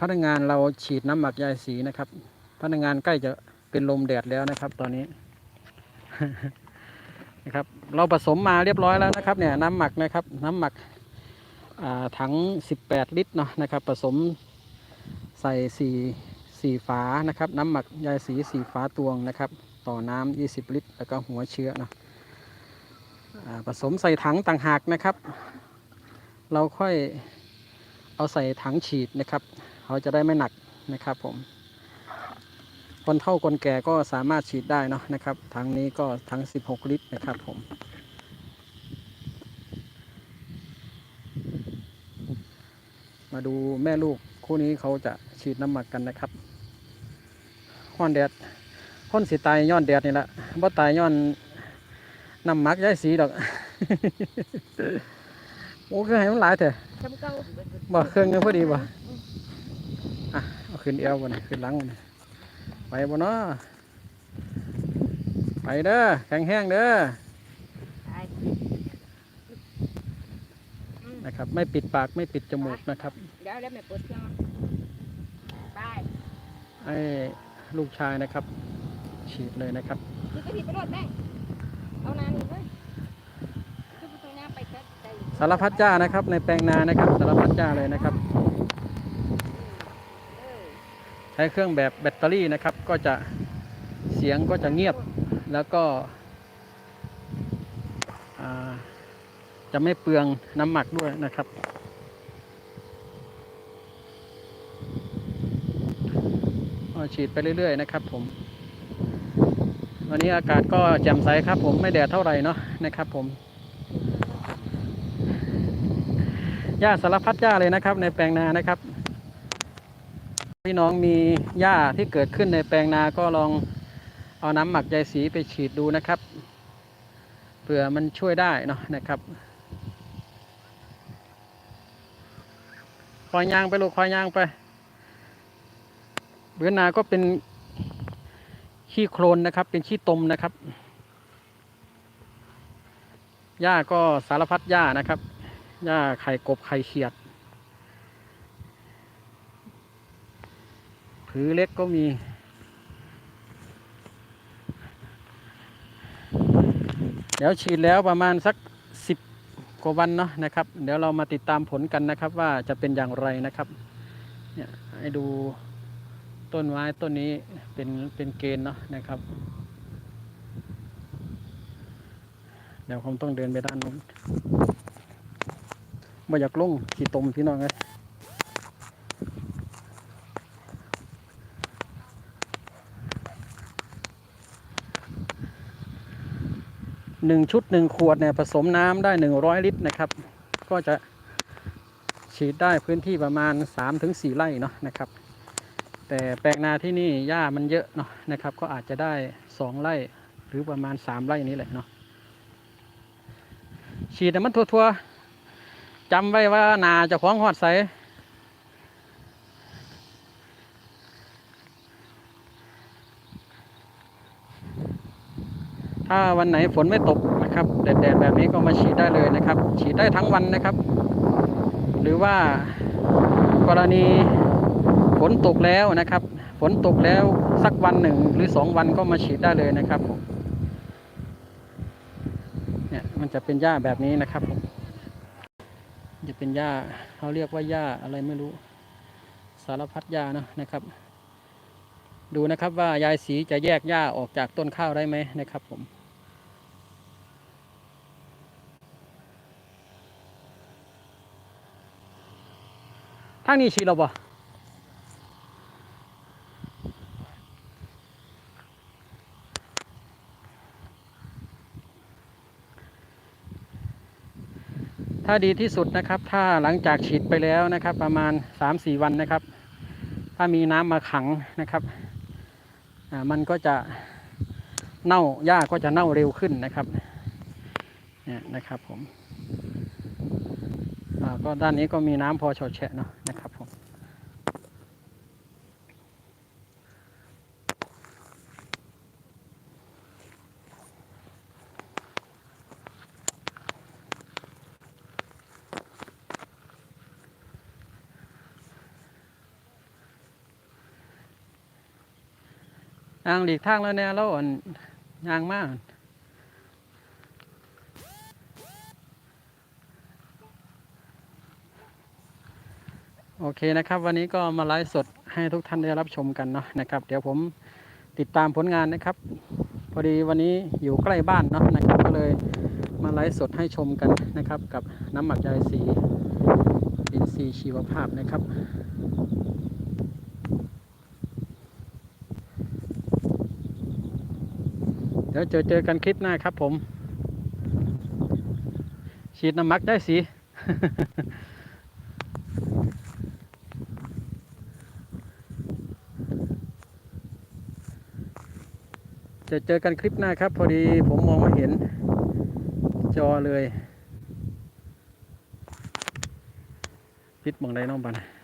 พนักงานเราฉีดน้ำหมักยายสีนะครับ พนักงานใกล้จะเป็นลมแดดแล้วนะครับ ตอนนี้นะครับ เราผสมมาเรียบร้อยแล้วนะครับ เนี่ยน้ำหมักนะครับ น้ำหมักถัง 18 ลิตรเนาะนะครับ ผสมใส่สี่สี่ฝานะครับ น้ำหมักยายสีสี่ฝาตวงนะครับ ต่อน้ำ20 ลิตร แล้วก็หัวเชื้อเนาะผสมใส่ถังต่างหากนะครับ เราค่อย เอาใส่ถังฉีดนะครับ เขาจะได้ไม่หนักนะครับผม คนเท่าคนแก่ก็สามารถฉีดได้เนาะนะครับ ถังนี้ก็ถัง 16 ลิตรนะครับผม มาดูแม่ลูกคู่นี้เขาจะฉีดน้ำหมักกันนะครับห้อนแดดคนสิตายย้อนแดดนี่แหละบ่ตายย้อนน้ำหมักย้ายสีดอก โอ้คือให้มันหลายเถอะ จำเก่าบ่เครื่องนึงพอดีบ่อะเอาขึ้นเอวบ่นี่ขึ้นหลังบ่นี่ไปบ่เนาะไปเด้อแข็งแห้งเด้อตายนะครับ ไม่ปิดปากไม่ปิดจมูกนะครับเดี๋ยวแล้วแม่เปิดเครื่องไปไอ้ลูกชายนะครับ ฉีดเลยนะครับนี่ก็ผิดไปรถแม่งเอานานนี่เลยทุกประตูน้ำไปเซ็ตใจ สารพัดจ้านะครับ ในแปลงนานะครับสารพัดจ้าเลยนะครับ ใช้เครื่องแบบแบตเตอรี่นะครับ ก็จะเสียงก็จะเงียบแล้วก็จะไม่เปลืองน้ำหมักด้วยนะครับ ฉีดไปเรื่อยๆนะครับผม วันนี้อากาศก็แจ่มใสครับผมไม่แดดเท่าไหร่เนาะนะครับผม หญ้าสารพัดหญ้าเลยนะครับ ในแปลงนานะครับ พี่น้องมีหญ้าที่เกิดขึ้นในแปลงนาก็ลองเอาน้ำหมักใยสีไปฉีดดูนะครับเผื่อมันช่วยได้เนาะนะครับคอยยางไปลูกคอยยางไปเบือนาก็เป็นขี้โคลนนะครับ เป็นขี้ตมนะครับหญ้าก็สารพัดหญ้านะครับ หญ้าไข่กบไข่เขียด ผือเล็กก็มี เดี๋ยวฉีดแล้วประมาณสักสิบกว่าวันเนาะนะครับ เดี๋ยวเรามาติดตามผลกันนะครับ ว่าจะเป็นอย่างไรนะครับ เนี่ยให้ดูต้นไม้ต้นนี้เป็นเป็นเกณฑ์เนาะนะครับ เดี๋ยวผมต้องเดินไปด้านนู้น ไม่อยากลงขี่ตมพี่น้องเลยหนึ่งชุดหนึ่งขวดเนี่ยผสมน้ำได้หนึ่งร้อยลิตรนะครับ ก็จะฉีดได้พื้นที่ประมาณ3-4ถึงสี่ไร่เนาะนะครับ แต่แปลงนาที่นี่หญ้ามันเยอะเนาะนะครับ ก็อาจจะได้2ไร่หรือประมาณ3ไร่นี้แหละเนาะฉีดให้มันทั่วๆ จำไว้ว่านาจะคล้าของหอดใสถ้าวันไหนฝนไม่ตกนะครับแดดๆแบบนี้ก็มาฉีดได้เลยนะครับ ฉีดได้ทั้งวันนะครับ หรือว่ากรณีฝนตกแล้วนะครับ ฝนตกแล้วสักวันหนึ่งหรือสองวันก็มาฉีดได้เลยนะครับเนี่ยมันจะเป็นหญ้าแบบนี้นะครับผม จะเป็นหญ้าเขาเรียกว่าหญ้าอะไรไม่รู้ สารพัดหญ้านะนะครับ ดูนะครับว่ายายสีจะแยกหญ้าออกจากต้นข้าวได้ไหมนะครับผมทางนี้ชีเราบ่ ถ้าดีที่สุดนะครับ ถ้าหลังจากฉีดไปแล้วนะครับ ประมาณ 3-4 วันนะครับ ถ้ามีน้ำมาขังนะครับมันก็จะเน่าหญ้าก็จะเน่าเร็วขึ้นนะครับเนี่ยนะครับผมก็ด้านนี้ก็มีน้ำพอเฉาะแฉะเนาะนะครับ ทางหลีกทางแล้วเนี่ยแล้วอ่อนยางมากโอเคนะครับ วันนี้ก็มาไลฟ์สดให้ทุกท่านได้รับชมกันเนาะนะครับ เดี๋ยวผมติดตามผลงานนะครับ พอดีวันนี้อยู่ใกล้บ้านเนาะนะครับ ก็เลยมาไลฟ์สดให้ชมกันนะครับ กับน้ำหมักยายสีอินทรีย์ชีวภาพนะครับ ดี๋ยวเจอเจอกันคลิปหน้าครับผม ฉีดน้ำมักได้สีจะเจอกันคลิปหน้าครับ พอดีผมมองไม่เห็นจอเลยปิดหมองใดน้องบัน